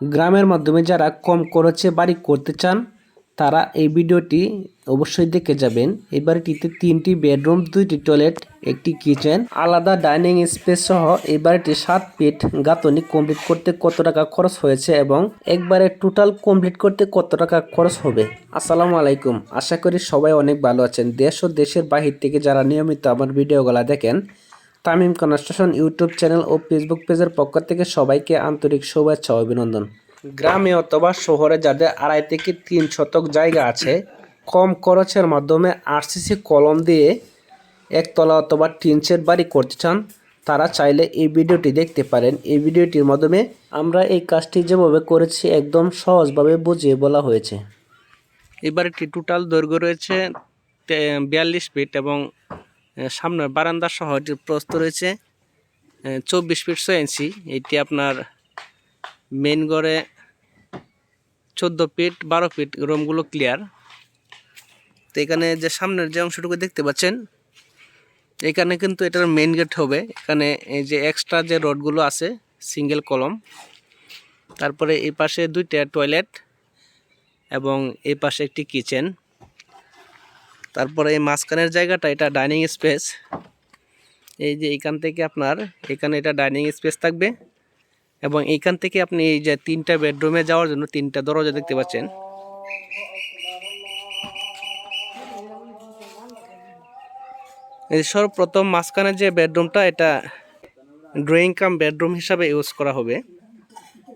গ্রামের মাধ্যমে যারা কম খরচে বাড়ি করতে চান, তারা এই ভিডিওটি অবশ্যই দেখে যাবেন। এই বাড়িটিতে তিনটি বেডরুম, দুইটি টয়লেট, একটি কিচেন, আলাদা ডাইনিং স্পেস সহ এই বাড়িটি সাত ফিট গাঁথনি কমপ্লিট করতে কত টাকা খরচ হয়েছে এবং একবারে টোটাল কমপ্লিট করতে কত টাকা খরচ হবে? আসসালামু আলাইকুম। আশা করি সবাই অনেক ভালো আছেন। দেশ ও দেশের বাহির থেকে যারা নিয়মিত আমার ভিডিওগুলো দেখেন তামিম কনস্ট্রাকশন ইউটিউব চ্যানেল ও ফেসবুক পেজের পক্ষ থেকে সবাইকে আন্তরিক শুভেচ্ছা অভিনন্দন। গ্রামে অথবা শহরে যাদের আড়াই থেকে তিন শতক জায়গা আছে, কম খরচের মাধ্যমে আরসিসি কলম দিয়ে একতলা অথবা টিন বাড়ি করতে চান, তারা চাইলে এই ভিডিওটি দেখতে পারেন। এই ভিডিওটির মাধ্যমে আমরা এই কাজটি যেভাবে করেছি একদম সহজভাবে বুঝিয়ে বলা হয়েছে। এই বাড়িটি টোটাল দৈর্ঘ্য রয়েছে বিয়াল্লিশ ফিট এবং সামনের বারান্দা সহ প্রস্থ রয়েছে। চব্বিশ ফিট ছয় ইঞ্চি। এটি আপনার মেন গড়ে চোদ্দ ফিট, বারো ফিট রুমগুলো ক্লিয়ার তো এখানে যে সামনের যে অংশটুকু দেখতে পাচ্ছেন, এখানে কিন্তু এটার মেন গেট হবে। এখানে এই যে এক্সট্রা যে রডগুলো আছে সিঙ্গেল কলম তারপরে এই পাশে দুইটা টয়লেট এবং এই পাশে একটি কিচেন তারপরে এই মাঝখানের জায়গাটা, এটা ডাইনিং স্পেস। এই যে এইখান থেকে আপনার, এখানে এটা ডাইনিং স্পেস থাকবে। এবং এইখান থেকে আপনি এই যে তিনটা বেডরুমে যাওয়ার জন্য তিনটা দরজা দেখতে পাচ্ছেন। সর্বপ্রথম মাঝখানে যে বেডরুমটা, এটা ড্রয়িং কাম বেডরুম হিসাবে ইউজ করা হবে।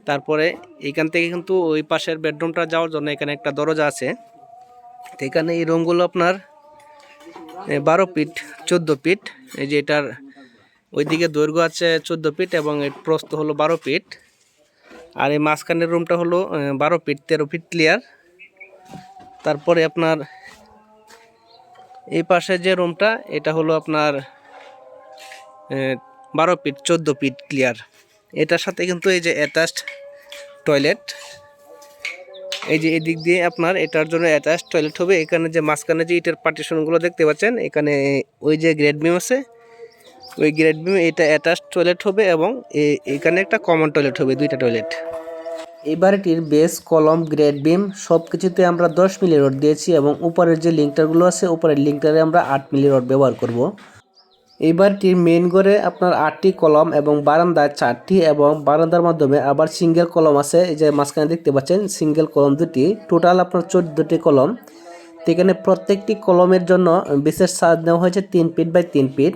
তারপরে এইখান থেকে কিন্তু ওই পাশের বেডরুমটা যাওয়ার জন্য এখানে একটা দরজা আছে। তো এখানে এই রুমগুলো আপনার বারো ফিট, চোদ্দ ফিট। এই যে এটার ওইদিকে দৈর্ঘ্য আছে চোদ্দ ফিট এবং এর প্রস্থ হলো বারো ফিট। আর এই মাঝখানের রুমটা হলো বারো ফিট, তেরো ফিট ক্লিয়ার তারপরে আপনার এই পাশে যে রুমটা, এটা হলো আপনার বারো ফিট, চোদ্দ ফিট ক্লিয়ার এটার সাথে কিন্তু এই যে অ্যাটাচড টয়লেট এই যে এদিক দিয়ে আপনার এটার জন্য অ্যাটাচ টয়লেট হবে। এখানে যে মাঝখানে যে ইটের পার্টিশনগুলো দেখতে পাচ্ছেন, এখানে ওই যে গ্রেড বিম আছে, ওই গ্রেড বিম এটা অ্যাটাচ টয়লেট হবে এবং এখানে একটা কমন টয়লেট হবে, দুইটা টয়লেট এই বাড়িটির বেস কলম গ্রেড বিম সব কিছুতে আমরা দশ মিলি রড দিয়েছি এবং উপরের যে লিঙ্কটারগুলো আছে, উপরের লিঙ্কটারে আমরা আট মিলি রড ব্যবহার করব। এই বাড়িটির মেন ঘরে আপনার আটটি কলম এবং বারান্দায় চারটি এবং বারান্দার মাধ্যমে আবার সিঙ্গেল কলম আছে, এই যে মাঝখানে দেখতে পাচ্ছেন, সিঙ্গেল কলম দুটি। টোটাল আপনার চোদ্দোটি কলম। তো এখানে প্রত্যেকটি কলমের জন্য বিশেষ চার্জ নেওয়া হয়েছে তিন ফিট বাই তিন ফিট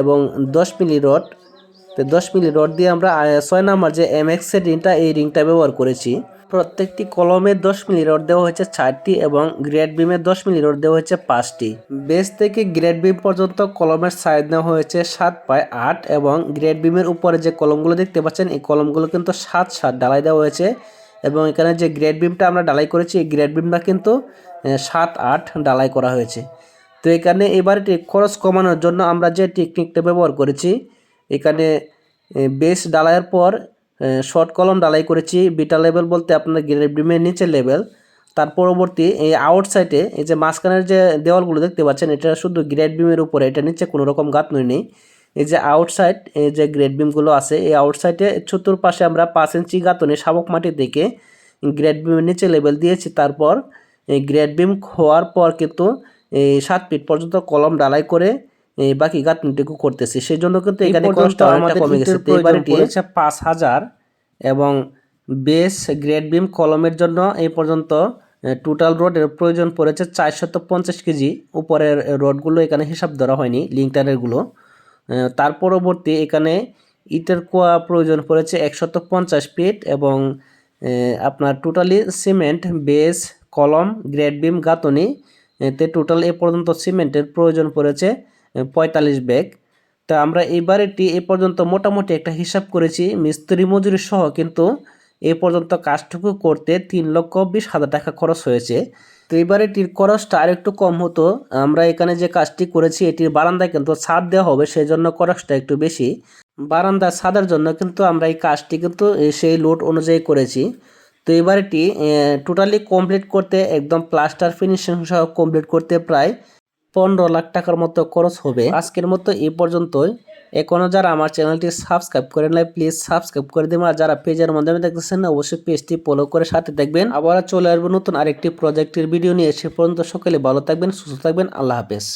এবং দশ মিলি রড। তো দশ মিলি রড দিয়ে আমরা ছয় নাম্বার যে এম এক্সের রিংটা, এই রিংটা ব্যবহার করেছি। প্রত্যেকটি কলমে দশ মিলি রড দেওয়া হয়েছে চারটি এবং গ্রেড বিমে দশ মিলি রড দেওয়া হয়েছে পাঁচটি। বেস থেকে গ্রেড বিম পর্যন্ত কলমের সাইজ নেওয়া হয়েছে সাত বাই আট এবং গ্রেড বিমের উপরে যে কলমগুলো দেখতে পাচ্ছেন, এই কলমগুলো কিন্তু সাত সাত ডালাই দেওয়া হয়েছে এবং এখানে যে গ্রেড বিমটা আমরা ডালাই করেছি, এই গ্রেড বিমটা কিন্তু সাত আট ডালাই করা হয়েছে। তো এখানে এবারটি খরচ কমানোর জন্য আমরা যে টেকনিকটা ব্যবহার করেছি, এখানে বেস ডালাইয়ের পর শর্ট কলম ডালাই করেছি বিটা লেভেল বলতে আপনার গ্রেড বিমের নিচের লেভেল তার পরবর্তী এই আউটসাইডে এই যে মাঝখানের যে দেওয়ালগুলো দেখতে পাচ্ছেন, এটা শুধু গ্রেড বিমের উপরে, এটা নিচে কোনো রকম গাঁথনি নেই। এই যে আউটসাইড এই যে গ্রেড বিমগুলো আছে, এই আউটসাইডে চতুর্পাশে আমরা পাঁচ ইঞ্চি গাঁথনি শাবক মাটি থেকে গ্রেড বিমের নিচে লেভেল দিয়েছি। তারপর এই গ্রেড বিম হওয়ার পর কিন্তু এই সাত ফিট পর্যন্ত কলম ডালাই করে বাকি গাঁথনিটুকু করতেছি। সেই জন্য কিন্তু এখানে কষ্ট অনেকটা কমে গেছে। তো হচ্ছে পাঁচ হাজার এবং বেস গ্রেড বিম কলমের জন্য এই পর্যন্ত টোটাল রোডের প্রয়োজন পড়েছে চারশত পঞ্চাশ কেজি। উপরের রোডগুলো এখানে হিসাব ধরা হয়নি লিঙ্কটারেরগুলো তার পরবর্তী এখানে ইটের কোয়া প্রয়োজন পড়েছে একশত পঞ্চাশ ফিট এবং আপনার totally cement base column grade beam গাঁথনি তে টোটাল এ পর্যন্ত সিমেন্টের প্রয়োজন পড়েছে পঁয়তাল্লিশ ব্যাগ। তা আমরা এই বাড়িটি এ পর্যন্ত মোটামুটি একটা হিসাব করেছি, মিস্ত্রি মজুরি সহ কিন্তু এ পর্যন্ত কাজটুকু করতে তিন লক্ষ বিশ হাজার টাকা খরচ হয়েছে। তো এই বাড়িটির খরচটা আরেকটু কম হতো। আমরা এখানে যে কাজটি করেছি, এটির বারান্দায় কিন্তু ছাদ দেওয়া হবে সেই জন্য খরচটা একটু বেশি। বারান্দা ছাদের জন্য কিন্তু আমরা এই কাজটি কিন্তু সেই লোড অনুযায়ী করেছি। তো এই বাড়িটি টোটালি কমপ্লিট করতে, একদম প্লাস্টার ফিনিশিং সহ কমপ্লিট করতে প্রায় পনেরো লাখ টাকার মতো খরচ হবে। আজকের মতো এই পর্যন্তই। এখনও যারা আমার চ্যানেলটি সাবস্ক্রাইব করে নাই প্লিজ সাবস্ক্রাইব করে দেবেন। আর যারা পেজের মাধ্যমে দেখতেছেন অবশ্যই পেজটি ফলো করে সাথে দেখবেন আবার চলে আসব নতুন আরেকটি প্রজেক্টের ভিডিও নিয়ে। এসে পর্যন্ত সকলে ভালো থাকবেন, সুস্থ থাকবেন। আল্লাহ হাফেজ।